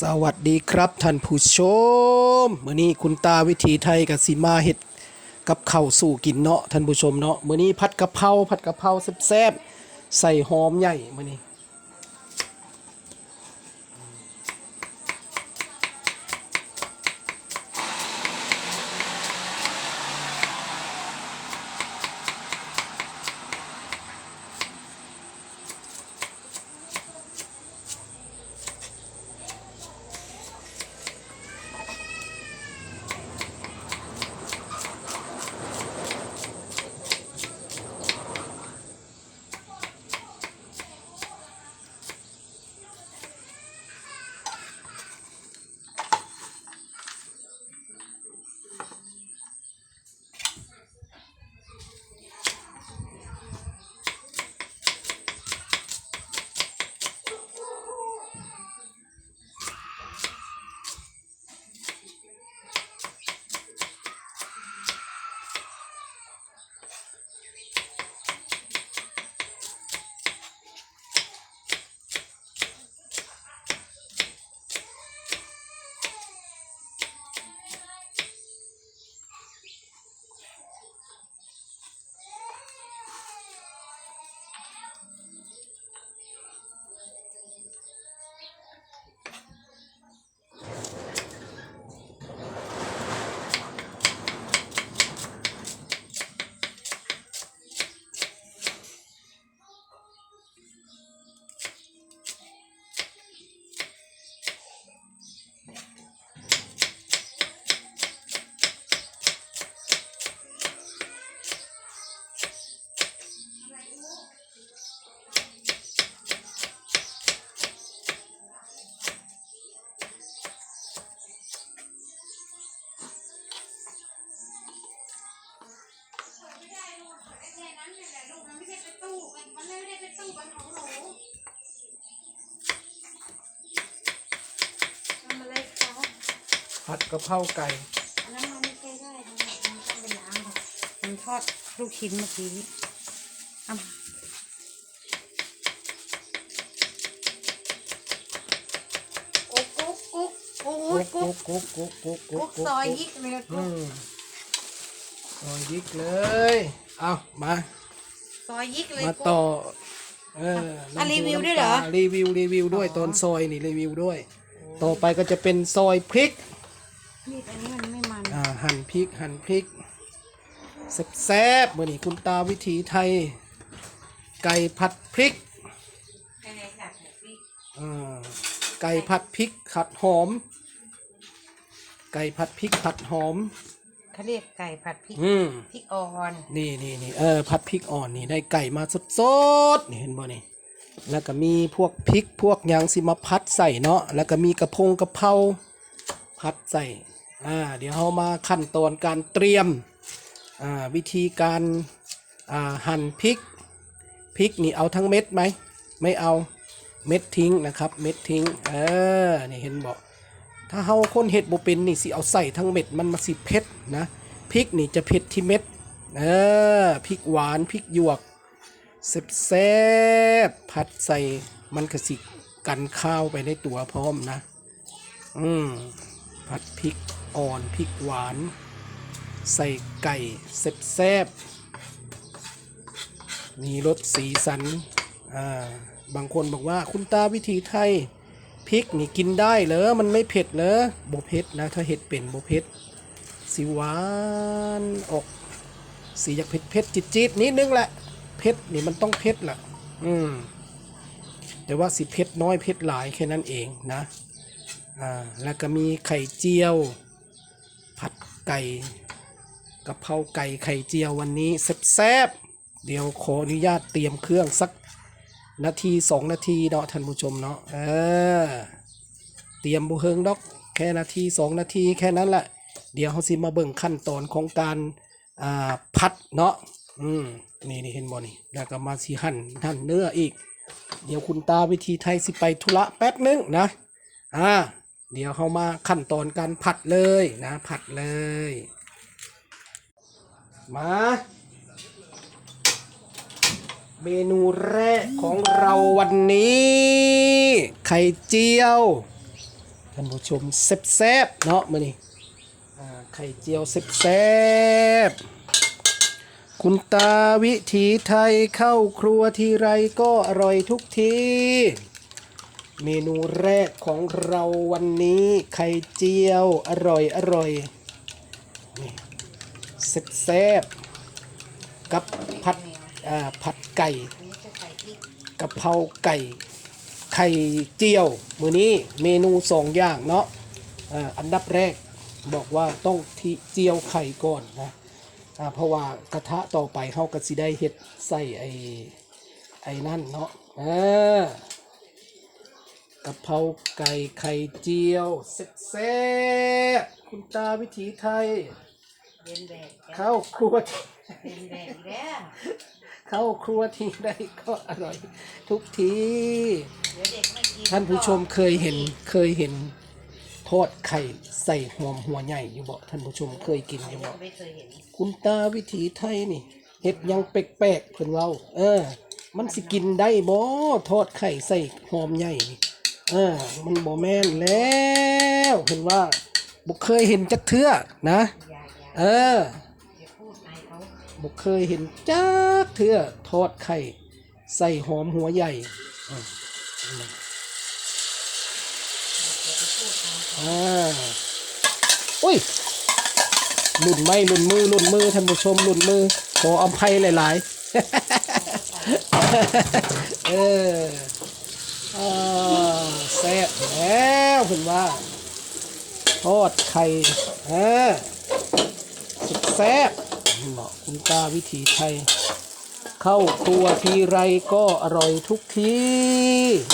สวัสดีครับท่านผู้ชมมื้อนี้คุณตาวิถีไทยกับสีมาเห็ดกับข้าวสู่กินเนาะท่านผู้ชมเนาะมื้อนี้ผัดกะเพราผัดกะเพราแซ่บๆใส่หอมใหญ่มื้อนี้ ผัดกะเพราไก่อันนั้นมันไม่ใช่ได้นะมันต้องเป็นล้างค่ะมันทอดลูกชิ้นเมื่อกี้เอากุ๊กกุ๊กกุ๊กโอ้ยกุ๊กุ๊กกกุ๊กกุ๊กกุ๊กกุ๊กกุ๊กซอยยิกเลยอืกุ๊กมซอยยิกเลย เอามา ซอยยิกเลยมากุ๊ก ต่อ เอออะน้ำรีวิวน้ำด้วยเหรอปลารีวิวรีวิวด้วยตอนซอยนี่รีวิวด้วย ต่อไปก็จะเป็นซอยพริก มีดอันนี้มันไม่มันอ่าหั่นพริกหั่นพริกแซ่บๆมื่อนี้คุณตาวิถีไทย ไก่ผัดพริกไม่ได้ค่ะพี่อ่าไก่ผัดพริกผัดหอม ไก่ผัดพริกผัดหอมเขาเรียกไก่ผัดพริกอืมพริกอ่อนนี่นี่นี่เออผัดพริกอ่อนนี่ได้ไก่มาสดๆนี่เห็นบ่นี่แล้วก็มีพวกพริกพวกหยางสิมาพัดใส่เนาะแล้วก็มีกระพงกระเพราพัดใส่ อ่าเดี๋ยวเรามาขั้นตอนการเตรียมอ่าวิธีการอ่าหั่นพริกพริกนี่เอาทั้งเม็ดไหมไม่เอาเม็ดทิ้งนะครับ เม็ดทิ้งเออนี่เห็นบอกถ้าเฮาคนเห็ดบ่เป็นนี่สิเอาใส่ทั้งเม็ดมันมาสิเผ็ดนะพริกนี่จะเผ็ดที่เม็ดเออพริกหวานพริกหยวกแซ่บผัดใส่มันกระสิกันข้าวไปในตัวพร้อมนะ อืมผัดพริก อ่อนพริกหวาน ใส่ไก่แซ่บๆมีรสสีสันอ่าบางคนบอกว่าคุณตาวิถีไทยพริกนี่กินได้เหรอมันไม่เผ็ดเหรอบ่เผ็ดนะถ้าเห็ดเป็นบ่เผ็ดสีหวานออกสีอยากเผ็ดเผ็ดจิตจิตๆนิดนึงแหละเผ็ดนี่มันต้องเผ็ดแหละอืมแต่ว่าสิเผ็ดน้อยเผ็ดหลายแค่นั้นเองนะอ่าแล้วก็มีไข่เจียว ผัดไก่กะเพราไก่ไข่เจียววันนี้แซ่บๆเดี๋ยวขออนุญาตเตรียมเครื่องสักนาทีสองนาทีเนาะท่านผู้ชมเนาะเออเตรียมบุเฮงดอกแค่นาทีสองนาทีแค่นั้นแหละเดี๋ยวเขาสิมาเบิ่งขั้นตอนของการอ่าพัดเนาะอืมนี่นี่เห็นบ่นี่แล้วก็มาสิหั่นหั่นเนื้ออีก เดี๋ยวคุณตาวิธีไทยสิไปธุระแป๊บนึงนะอ่า เดี๋ยวเขามาขั้นตอนการผัดเลยนะผัดเลย มา เมนูแรกของเราวันนี้ ไข่เจียวท่านผู้ชมแซ่บๆเนาะมื้อนี้อ่าไข่เจียวแซ่บๆคุณตาวิถีไทยเข้าครัวทีไรก็อร่อยทุกที เมนูแรกของเราวันนี้ไข่เจียวอร่อยอร่อยนี่แซ่บๆกับผัดอ่าผัดไก่กะเพราไก่ ไข่เจียว มือนี้เมนูสองอย่างเนาะอันดับแรกบอกว่าต้องที่เจียวไข่ก่อนนะเพราะว่ากระทะต่อไปเฮาก็สิได้เฮ็ดใส่ไอ้ไอ้นั่นเนาะอ่าะเพราไก่ไข่เจียวแซ่บๆคุณตาวิถีไทย เย็นแบกแกเข้าครัวที่เย็นแบกอีกแล้วเข้าครัวที่ใดก็อร่อย ทุกที เดี๋ยวเด็กไม่กินท่านผู้ชมเคยเห็นเคยเห็นทอดไข่ใส่หอมหัวใหญ่อยู่บ่ท่านผู้ชมเคยกินอยู่บ่ไม่เคยเห็นคุณตาวิถีไทยนี่เฮ็ดหยังแปลกๆเพิ่นเว้าเออ มันสิกินได้บ่ทอดไข่ใส่หอมใหญ่นี่ เออมันบ่แม่นแล้วเพิ่นว่าบ่เคยเห็นจักเทื่อนะอย่าอย่าเอออย่าพูดนายเขาบ่เคยเห็นจักเทื่อทอดไข่ ใส่หอมหัวใหญ่อืมอย่าไปพูดนายเขาอ่าอุ้ยหลุนไม่หลุนมือหลุนมือท่านผู้ชมหลุนมือขออภัยหลาย ๆ เออ อ่าแซ่บแล้วคุณว่าทอดไข่อ่าสุดแซ่บเหมาะคุณตาวิถีไทย เข้าครัวทีไรก็อร่อยทุกที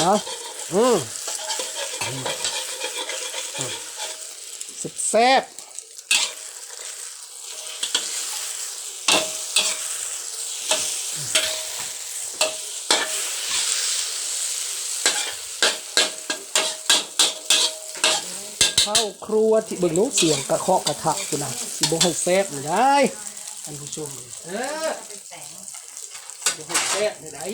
นะอืมสุดแซ่บ เข้าครัวที่เบิ่งนู้เสียงกระเคาะกระทะคุณนะสิบ่ให้แซ่บนี่ได้ท่านผู้ชมเออเป็นแสงบ่ให้แซ่บนี่ได้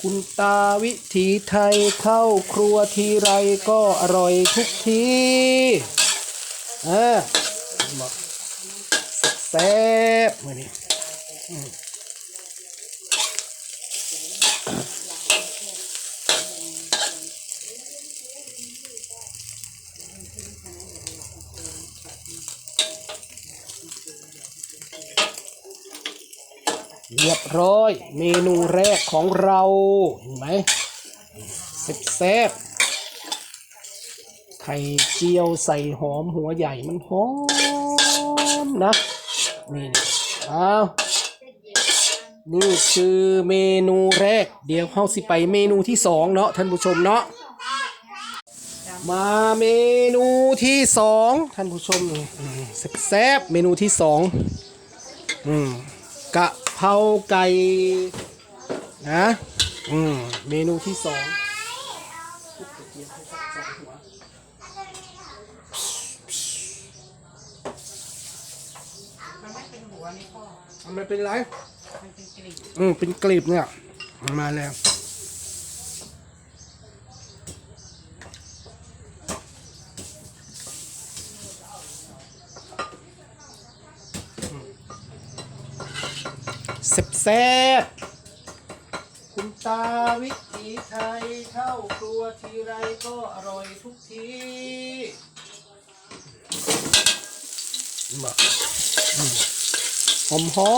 คุณตาวิถีไทยเข้าครัวทีไรก็อร่อยทุกที เออแซ่บมือนี้ เรียบร้อย เมนูแรกของเราเห็นไหมแซ่บไข่เจียวใส่หอมหัวใหญ่มันหอมนะนี่นี่อ้าวนี่คือเมนูแรก เดี๋ยวเข้าสิไปเมนูที่สองเนาะท่านผู้ชมเนาะมาเมนูที่สองท่านผู้ชมแซ่บเมนูที่สองอืมกะ เพราไก่นะอืมเมนูที่สองมันไม่เป็นหัวนี่พ่อมันเป็นไร มันเป็นกลีบอืมเป็นกลีบเนี่ย มาแล้ว แซ่บๆคุณตาวิถีไทยเข้าครัวทีไรก็อร่อยทุกทีมาหอมหอ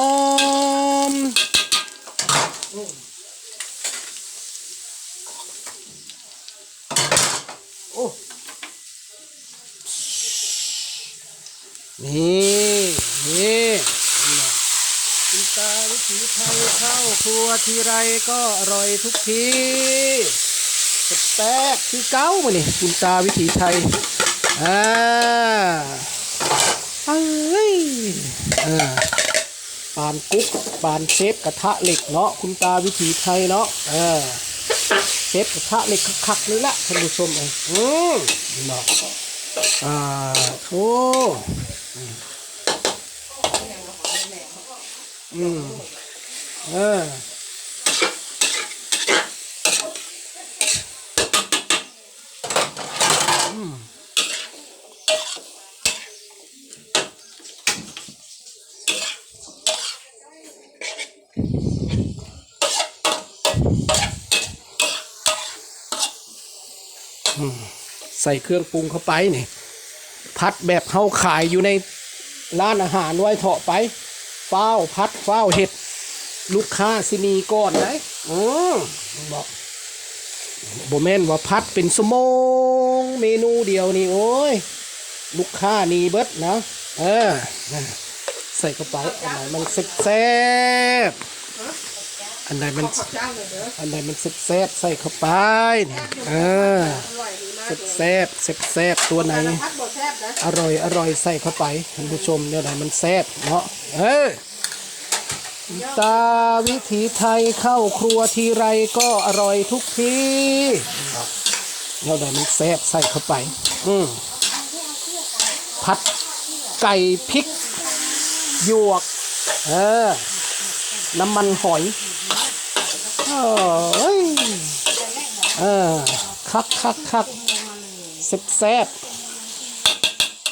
มๆอืมโอ้นี่นี่มาคุณตาวิถีไทยเข้า ครัวทีไรก็อร่อยทุกทีแซ่บๆคือเก้ามานี่คุณตาวิถีไทยอ่าเอ้ยเออปานกุ๊กปานเชฟกระทะเหล็กเนาะคุณตาวิถีไทยเนาะเออเชฟกระทะเหล็กคักๆนี่แหละท่านผู้ชมเองอืมเนาะอ่าโธ่อืม เออใส่เครื่องปรุงเข้าไปนี่พัดแบบเฮาขายอยู่ในร้านอาหารไว้เถาะไปฟ้าพัดฟ้าเห็ด ลูกค้าสินีก่อนไหนอืมบอกบ่แม่นว่าพัดเป็นสมงเมนูเดียวนี่โอ้ย ลูกค้านี่เบิดนะเออใส่เข้าไปอันไหนมันแซ่บๆอันไหนมันจ้างเลยเด้ออันไหนมันแซ่บๆใส่เข้าไปนี่เอออร่อยดีมากแซ่บแซ่บแซ่บๆตัวไหนพัดบดแทบนะอร่อยอร่อยใส่เข้าไปท่านผู้ชมเนี่ยไหนมันแซ่บเนาะเออ ตาวิถีไทยเข้าครัวทีไรก็อร่อยทุกทีเนี่ยไหนมันแซ่บใส่เข้าไป อืมผัดไก่พริก หยวก เออ น้ำมันหอยเอ้ยเออ คักคักคักแซ่บแซ่บ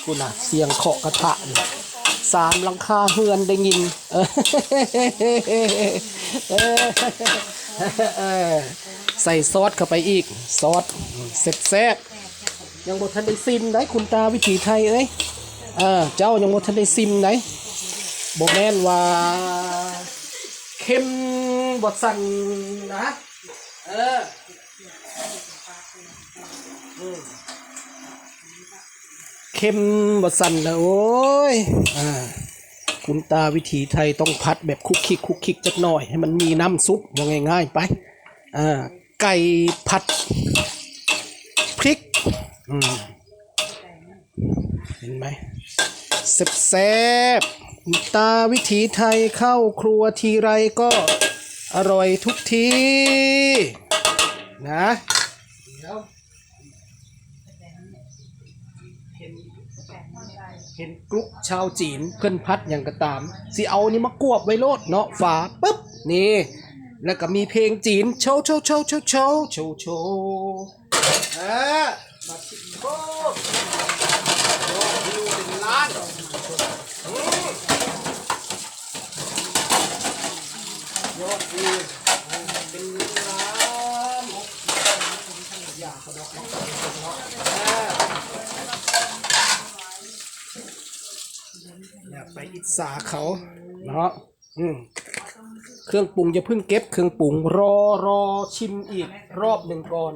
กูน่ะเสียงเคาะกระทะนี่ สามหลังคาเฮือนได้ยินเออเออเออใส่ซอสเข้าไปอีก ซอสเสร็จแซ่บยังบททันได้ซิมไหนคุณตาวิถีไทยเอ้ยเออเจ้ายังบททันได้ซิมไหนบอกแม่นว่าเค็มบดสั่นนะ เออ เข้มบดสันนะโอ้ยอ่าคุณตาวิถีไทยต้องพัดแบบคุกคิกคุกคิกจักหน่อย ให้มันมีน้ำซุปว่าง่ายๆไปอ่าไก่ผัดพริกอืมเห็นไหมแซ่บๆคุณตาวิถีไทยเข้าครัวทีไรก็อร่อยทุกที นะ เดี๋ยว เห็น กรุ๊ปชาวจีนเพื่อนพัดอย่างกระตามสิเอานี่มากวบไว้โลดเนาะฝาปุ๊บนี่แล้วก็มีเพลงจีนโชว์โชว์โชว์โชว์โชว์โชว์โชว์อ่ามาชิโบยอดวิวเป็นล้านยอดวิวเป็นล้านอย่าเขาดอกเนาะอ่า อย่าเขาเนาะอืมเครื่องปรุงอย่าเพิ่งเก็บเครื่องปรุงรอรอชิมอีกรอบหนึ่งก่อน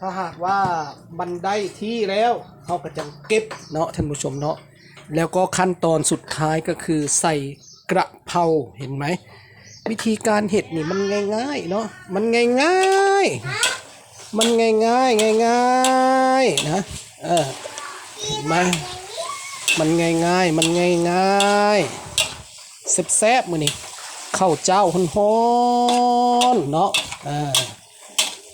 ถ้าหากว่ามันได้ที่แล้วเขาก็จะเก็บเนาะท่านผู้ชมเนาะแล้วก็ขั้นตอนสุดท้ายก็คือใส่กระเพราเห็นไหม วิธีการเห็ดนี่มันง่ายๆเนาะมันง่ายๆ มันง่ายๆง่ายๆนะเออเห็นไหม มันง่ายง่ายๆมันง่ายง่ายๆแซ่บๆมือนี่ข้าวเจ้าฮ้อนๆเนาะอ่า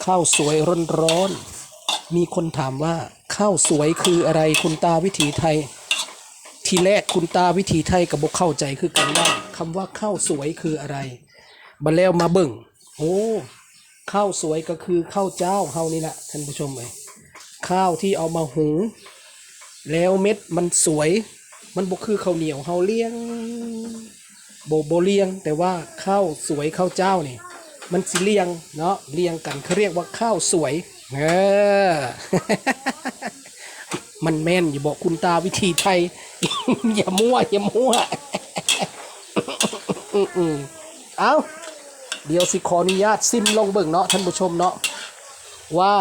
ข้าวสวยร้อนๆมีคนถามว่าข้าวสวยคืออะไรคุณตาวิถีไทย ทีแรกคุณตาวิถีไทยกับบกเข้าใจคือกันว่าคำว่าข้าวสวยคืออะไรบัดแล้วมาเบิ่งโอ้ข้าวสวยก็คือข้าวเจ้าเฮานี่แหละท่านผู้ชมเลยข้าวที่เอามาหุง แล้วเม็ดมันสวย มันบ่คือข้าวเหนียวเฮาเลี้ยงโบโบเลี้ยง แต่ว่าข้าวสวยข้าวเจ้านี่มันสิเลี้ยงเนาะเลี้ยงกันเขาเรียกว่าข้าวสวยเออมันแม่นอยู่บอกคุณตาวิธีไทย อย่ามั่วอย่ามั่วอืมเอาเดี๋ยวสิขออนุญาตซิมลงเบิ่งเนาะท่านผู้ชมเนาะว่า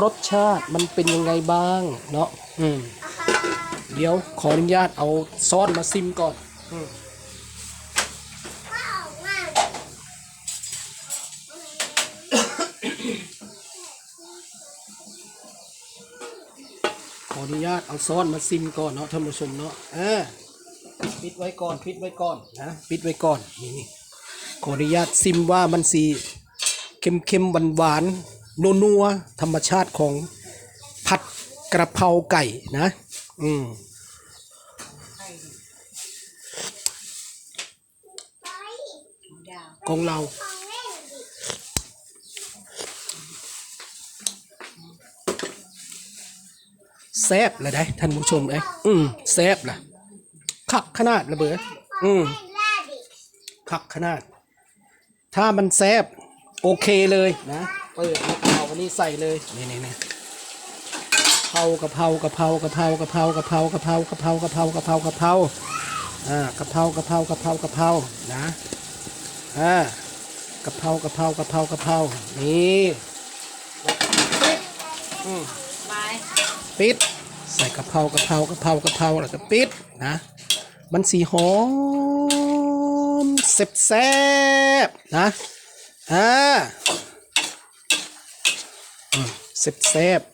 รสชาติมันเป็นยังไงบ้างเนาะอืม เดี๋ยวขออนุญาตเอาซอสมาซิมก่อนขออนุญาตเอาซอสมาซิมก่อนเนาะท่านผู้ชมเนาะอ่าปิดไว้ก่อนปิดไว้ก่อนนะปิดไว้ก่อนนี่นี่ขออนุญาตซิมว่ามันสีเค็มเค็มหวานหวานนัวนัวๆธรรมชาติของผัดกระเพราไก่นะ อืมของเรา แซบเลยได้ท่านผู้ชมเอ้ยอืมแซบล่ะคักขนาดระเบิดอืมคักขนาด ถ้ามันแซบโอเคเลยนะ เปิดมะพร้าวันนี้ใส่เลย นี่นี่นี่ เผากะเพรากะเพรากะเพรากะเพรากะเพรากะเพรากะเพรากะเพรากะเพรากะเพราอ่ากะเพรากะเพรากะเพรากะเพรานะอ่ากะเพรากะเพรากะเพรากะเพรานี่ปิดใส่กะเพรากะเพรากะเพรากะเพราแล้วก็ปิดนะมันสีหอมเซ็บแซบๆนะอ่าอืมเซ็บแซบๆ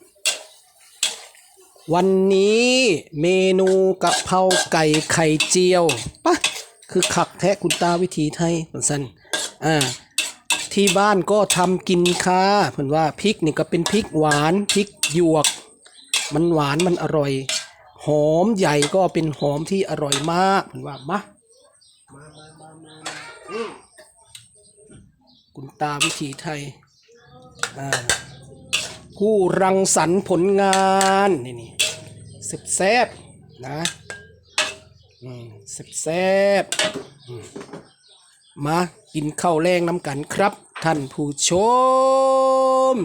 วันนี้เมนูกะเพราไก่ไข่เจียวปะคือขักแท้คุณตาวิถีไทยมือนสันอ่าที่บ้านก็ทำกินค่ะเพื่อนว่าพริกนี่ก็เป็นพริกหวานพริกหยวก มันหวานมันอร่อย หอมใหญ่ก็เป็นหอมที่อร่อยมากเพื่อนว่ามามามามามาคุณตาวิถีไทยอ่าผู้รังสรรค์ผลงานนี่นี่ สบแซบนะสิบแซบมมากินข้าวแรงน้ำกันครับ ท่านผู้ชม